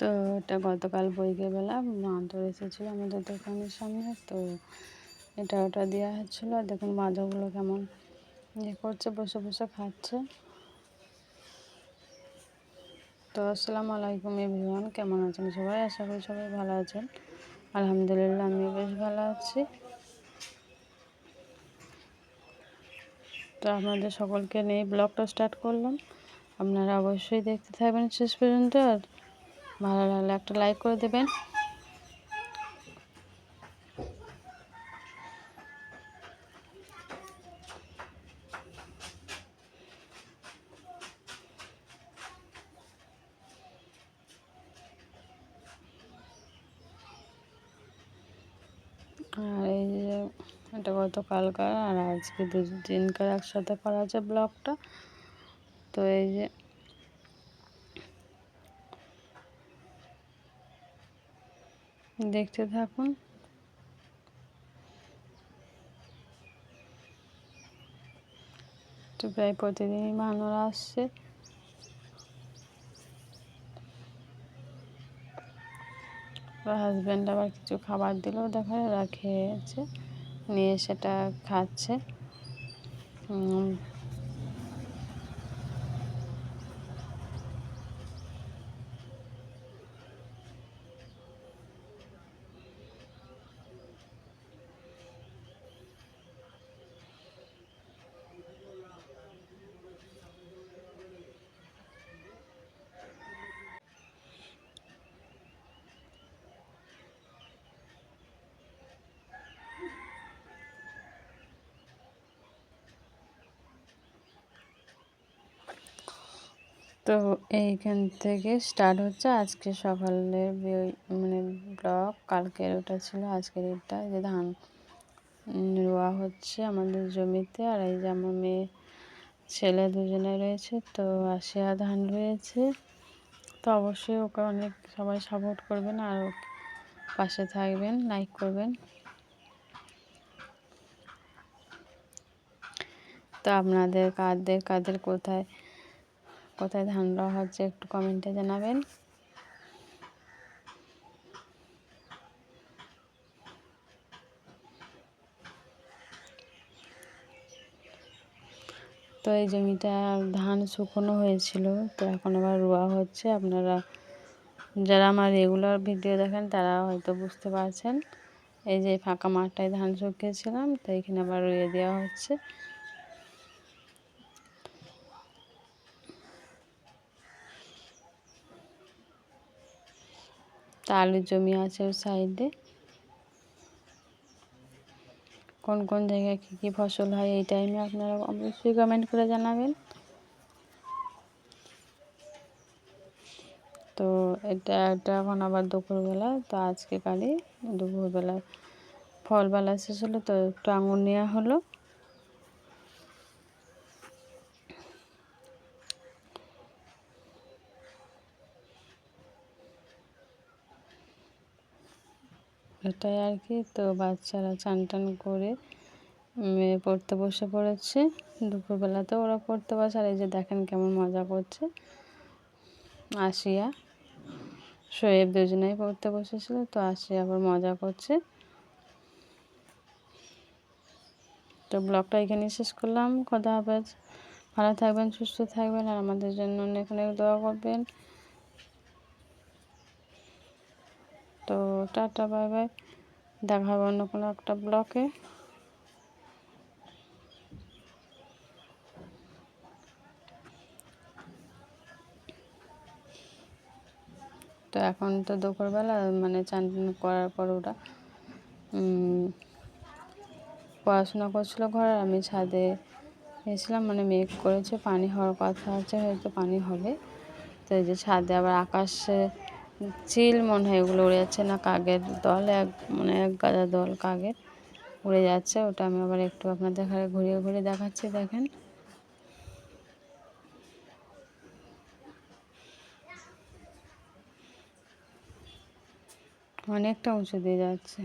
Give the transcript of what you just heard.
তো এটা গতকাল বৈকেলবেলা মাদর এসেছিল আমাদের দোকানের সামনে। তো এটা ওটা দেওয়া হচ্ছিল। দেখুন মাদরগুলো কেমন ইয়ে করছে, বসে বসে খাচ্ছে। তো আসসালামু আলাইকুম এভরিওয়ান, কেমন আছেন সবাই? আশা করি সবাই ভালো আছেন। আলহামদুলিল্লাহ আমিও বেশ ভালো আছি। তো আপনাদের সকলকে নিয়ে ব্লগটা স্টার্ট করলাম। আপনারা অবশ্যই দেখতে থাকবেন শেষ পর্যন্ত। আর ভালো লাগলে একটা লাইক করে দেবেন। আর এই যে, এটা গতকালকার আর আজকে দিনকার একসাথে করা আছে ব্লগটা। তো এই যে দেখতে থাকুন। তো প্রায় প্রতিদিনই মানুষ আসছে। হাজব্যান্ড আবার কিছু খাবার দিলেও দেখা ওরা খেয়েছে, নিয়ে সেটা খাচ্ছে। তো এইখান থেকে স্টার্ট হচ্ছে আজকে সকালের মানে ব্লগ কালকের ওটা ছিল, আজকের এটা। যে ধান রোয়া হচ্ছে আমাদের জমিতে, আর এই যে আমার মেয়ে, ছেলে দুজনে রয়েছে, তো আসিয়া ধান রয়েছে। তো অবশ্যই ওকে অনেক, সবাই সাপোর্ট করবেন আর পাশে থাকবেন লাইক করবেন। তো আপনাদের কাদের কাদের কোথায় কোথায় ধান রওয়া হচ্ছে একটু কমেন্টে জানাবেন। তো এই জমিটা ধান শুকনো হয়েছিল, তো এখন আবার রোয়া হচ্ছে। আপনারা যারা আমার রেগুলার ভিডিও দেখেন, তারা হয়তো বুঝতে পারছেন। এই যে ফাঁকা মাঠটায় ধান শুকিয়েছিলাম, তো এখানে আবার রুয়ে দেওয়া হচ্ছে। তা আলুর জমি আছে ওর সাইডে। কোন কোন জায়গায় কী কী ফসল হয় এই টাইমে আপনারা অবশ্যই কমেন্ট করে জানাবেন। তো এটা এটা এখন আবার দুপুরবেলা, তো আজকে কালি দুপুরবেলা ফলবেলা শেষ হলো, তো একটু আঙুর নেওয়া হলো। এটাই আর কি তো বাচ্চারা চান টান করে মেয়ে পড়তে বসে পড়েছে। দুপুরবেলাতে ওরা পড়তে বসে। আর এই যে দেখেন কেমন মজা করছে। আসিয়া শোয়েব দুজনেই পড়তে বসেছিল। তো আসিয়া আবার মজা করছে। তো ব্লগটা এখানে শেষ করলাম। কথা হবে ভালো থাকবেন, সুস্থ থাকবেন। আর আমাদের জন্য অনেক অনেক দোয়া করবেন। তো টাটা, বাই বাই। দেখা হবে অন্য কোনো একটা ব্লকে তো এখন তো দুপুরবেলা মানে চান করার পর ওরা পড়াশোনা করছিল ঘরে, আমি ছাদে এসেছিলাম মানে মেঘ করেছে, পানি হওয়ার কথা আছে, হয়তো পানি হবে। তো এই যে ছাদে আবার আকাশে চিল মনে হয় এগুলো উড়ে যাচ্ছে না কাকের দল, এক মানে এক গাদা দল কাকের উড়ে যাচ্ছে। ওটা আমি আবার একটু আপনাদের ঘরে ঘুরিয়ে ঘুরিয়ে দেখাচ্ছি, দেখেন। অনেকটা উঁচু দিয়ে যাচ্ছে।